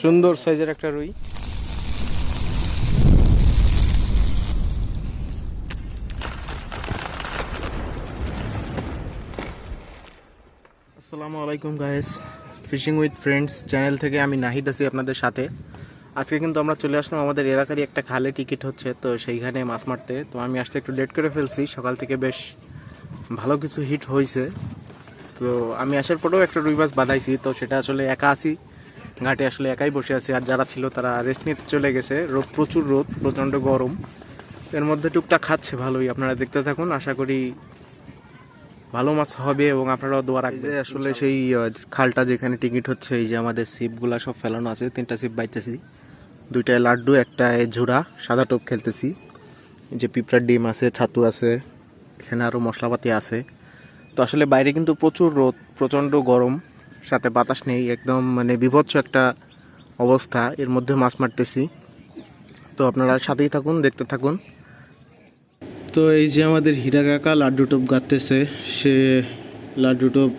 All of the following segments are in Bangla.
সুন্দর সাইজের একটা রুই। আসসালামু আলাইকুম guys fishing with friends channel থেকে আমি নাহিদ আছি আপনাদের সাথে। আজকে কিন্তু আমরা চলে আসলাম আমাদের এলাকারই একটা খালে টিকিট হচ্ছে। তো সেইখানে মাছ মারতে। তো আমি আসতে একটু লেট করে ফেলছি। সকাল থেকে বেশ ভালো কিছু হিট হয়েছে। তো আমি আসার পরেও একটা রুই মাছ বাঁধাইছি, তো সেটা আসলে একা আছি। ঘাটে আসলে একাই বসে আছি, আর যারা ছিল তারা রেস্ট নিতে চলে গেছে। রোদ, প্রচুর রোদ, প্রচণ্ড গরম। এর মধ্যে টুকটাক খাচ্ছে ভালোই, আপনারা দেখতে থাকুন, আশা করি ভালো মাছ হবে এবং আপনারাও দোয়া রাখবেন। আসলে সেই খালটা যেখানে টিকিট হচ্ছে, এই যে আমাদের সিপগুলা সব ফেলানো আছে, তিনটা সিপ বাইতেছি। দুইটায় লাড্ডু, একটায় ঝুড়া, সাদা টোপ খেলতেছি। যে পিঁপড়ার ডিম আছে, ছাতু আছে এখানে আরও মশলাপাতি আছে। তো আসলে বাইরে কিন্তু প্রচুর রোদ, প্রচণ্ড গরম, সাথে বাতাস নেই, একদম মানে বিভৎস একটা অবস্থা, এর মধ্যে মাছ মারতেছি। তো আপনারা সাথেই থাকুন, দেখতে থাকুন। তো এই যে আমাদের হীরা কাকা লাড্ডু টোপ গাঁততেছে, সে লাড্ডু টোপ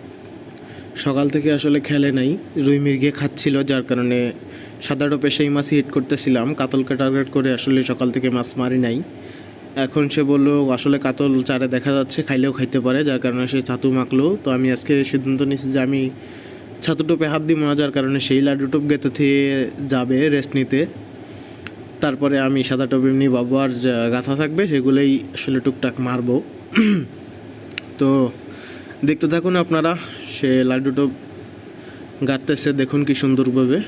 সকাল থেকে আসলে খেলে নাই, রুই মির্গে খাচ্ছিল, যার কারণে সাদা টোপে সেই মাছই হিট করতেছিলাম। কাতলকে টার্গেট করে আসলে সকাল থেকে মাছ মারি নাই। এখন সে বলল, আসলে কাতল চারে দেখা যাচ্ছে, খাইলেও খাইতে পারে, যার কারণে সে ছাতু মাখলো। তো আমি আজকে সিদ্ধান্ত নিয়েছি যে আমি ছাতু টোপে হাত দিব না, যার কারণে সেই লাড্ডু টোপ গেতে থেকে যাবে রেস্ট নিতে। তারপরে আমি সাদা টোপ এমনি বাবু আর গাথা থাকবে, সেগুলোই আসলে টুকটাক মারবো। তো দেখতে থাকুন আপনারা, সে লাড্ডু টোপ গাঁততেছে দেখুন কি সুন্দরভাবে।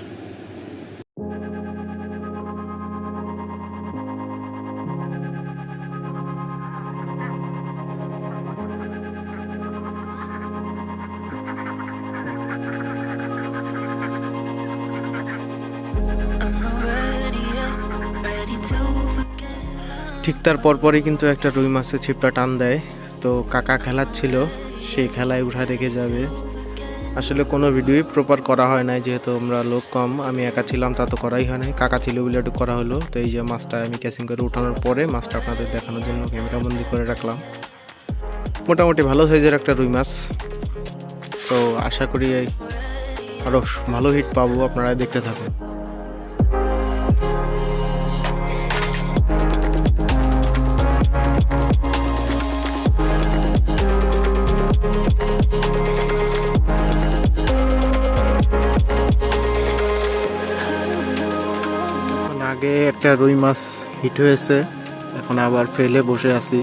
ঠিক তার পরপরই কিন্তু একটা রুই মাছের ছিপটা টান দেয়। তো কাকা খেলাচ্ছিল সেই খেলায় উঠা রেখে যাবে। আসলে কোনো ভিডিওই প্রপার করা হয় নাই, যেহেতু আমরা লোক কম, আমি একা ছিলাম, তা তো করাই হয় নাই। কাকা ছিল বলে একটু করা হলো, তো এই যে মাছটা আমি ক্যাচিং করে উঠানোর পরে মাছটা আপনাদের দেখানোর জন্য ক্যামেরা বন্দি করে রাখলাম। মোটামুটি ভালো সাইজের একটা রুই মাছ। তো আশা করি আরও ভালো হিট পাবো, আপনারা দেখতে থাকুন। আগে একটা রুই মাছ হিট হয়েছে, এখন আবার ফেলে বসে আছি।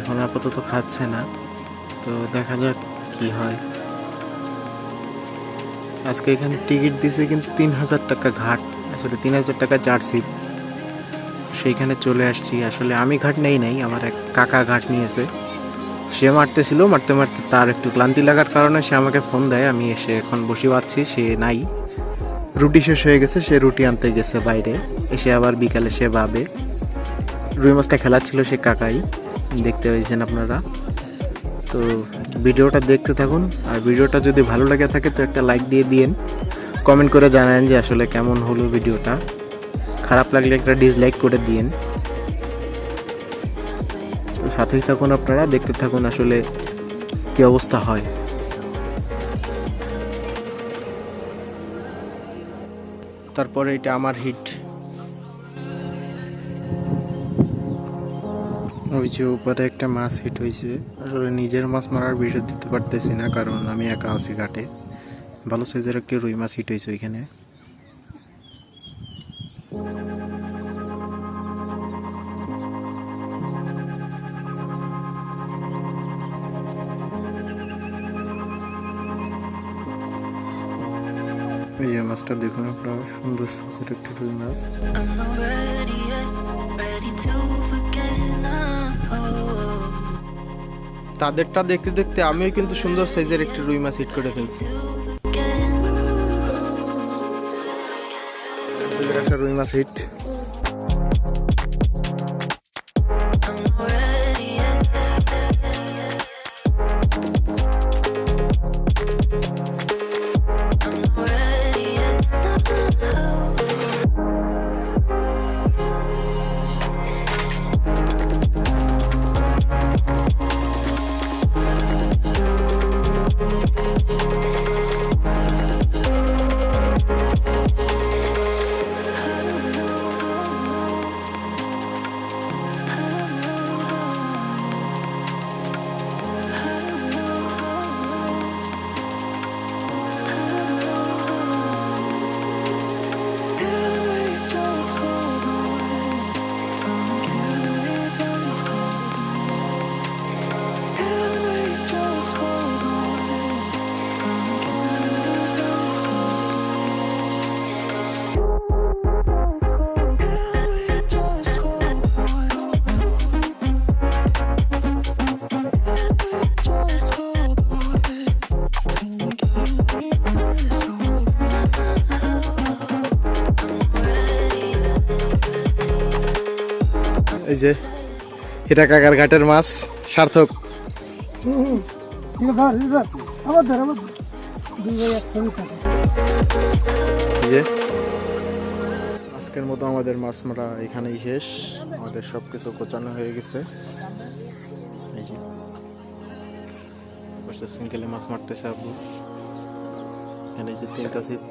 এখন আপাতত খাচ্ছে না, তো দেখা যাক কি হয়। আজকে এখানে টিকিট দিছে কিন্তু তিন হাজার টাকা ঘাট, আসলে তিন হাজার টাকা জার্সি। সেইখানে চলে আসছি, আসলে আমি ঘাট নেই নাই, আমার এক কাকা ঘাট নিয়েছে। সে মারতেছিল, মারতে মারতে তার একটু ক্লান্তি লাগার কারণে সে আমাকে ফোন দেয়, আমি এসে এখন বসে পাচ্ছি সে নাই। রুটি শেষ হয়ে গেছে, সে রুটি আনতে গেছে বাইরে। এসে আবার বিকালে সে ভাবে। রুই মাছটা খেলাচ্ছিল সে কাকাই। দেখতে পেয়েছেন আপনারা। তো ভিডিওটা দেখতে থাকুন। আর ভিডিওটা যদি ভালো লাগে থাকে, তো একটা লাইক দিয়ে দিন কমেন্ট করে জানান যে আসলে কেমন হলো ভিডিওটা। খারাপ লাগলে একটা ডিসলাইক করে দিন তো সাথেই থাকুন আপনারা, দেখতে থাকুন আসলে কি অবস্থা হয়। তারপরে এটা আমার হিট ওই যে উপরে একটা মাছ হিট হয়েছে আসলে নিজের মাছ মারার বিষয় দিতে পারতেছি না, কারণ আমি একা আছি ঘাটে। ভালো সাইজের একটি রুই মাছ হিট হয়েছে ওইখানে। এই মাছটা দেখুন আপনারা সুন্দর সাজের একটি রুই মাছ. তাদেরটা দেখতে দেখতে আমিও কিন্তু সুন্দর সাইজের একটি রুই মাছ হিট করে ফেলছি। একটা রুই মাছ হিট এই যে হীরা কাকার ঘাটের মাছ, সার্থক। আজকের মতো আমাদের মাছ মারা এখানেই শেষ। আমাদের সব কিছু কোচানো হয়ে গেছে। সিঙ্গেলে মাছ মারতেছে আপু এখানে যে তিনটা সিট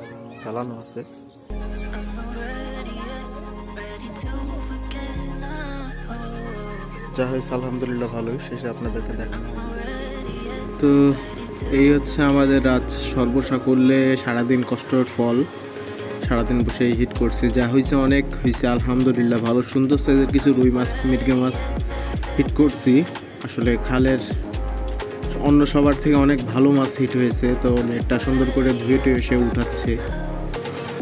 ফেলানো আছে। যা হয়েছে, আলহামদুলিল্লাহ ভালোই, শেষে আপনাদেরকে দেখানো তো এই হচ্ছে আমাদের রাত সর্বসাকল্যে, সারাদিন কষ্টের ফল। সারাদিন বসে হিট করছি, যা হয়েছে অনেক, হয়েছে আলহামদুলিল্লাহ ভালো। সুন্দর সাইজের কিছু রুই মাছ, মিরগে মাছ হিট করছি। আসলে খালের অন্য সবার থেকে অনেক ভালো মাছ হিট হয়েছে, তো নেটটা সুন্দর করে ধুয়ে টুয়ে সে উঠাচ্ছে।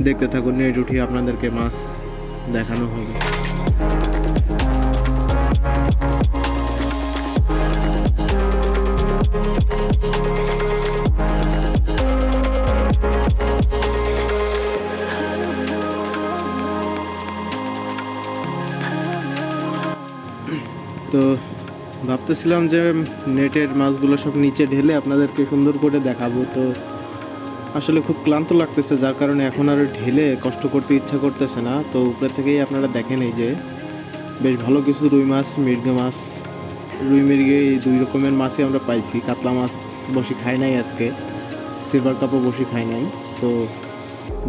দেখতে থাকুন, নেট উঠিয়ে আপনাদেরকে মাছ দেখানো হবে। ভাবতেছিলাম যে নেটের মাছগুলো সব নিচে ঢেলে আপনাদেরকে সুন্দর করে দেখাবো, তো আসলে খুব ক্লান্ত লাগতেছে, যার কারণে এখন আর ঢেলে কষ্ট করতে ইচ্ছা করতেছে না। তো উপরে থেকেই আপনারা দেখেন এই যে, বেশ ভালো কিছু রুই মাছ মির্গে মাছ, রুই মির্গে এই দুই রকমের মাছই আমরা পাইছি। কাতলা মাছ বসি খাই নাই আজকে, সিলভার কাপও বসি খাই নাই, তো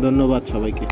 ধন্যবাদ সবাইকে।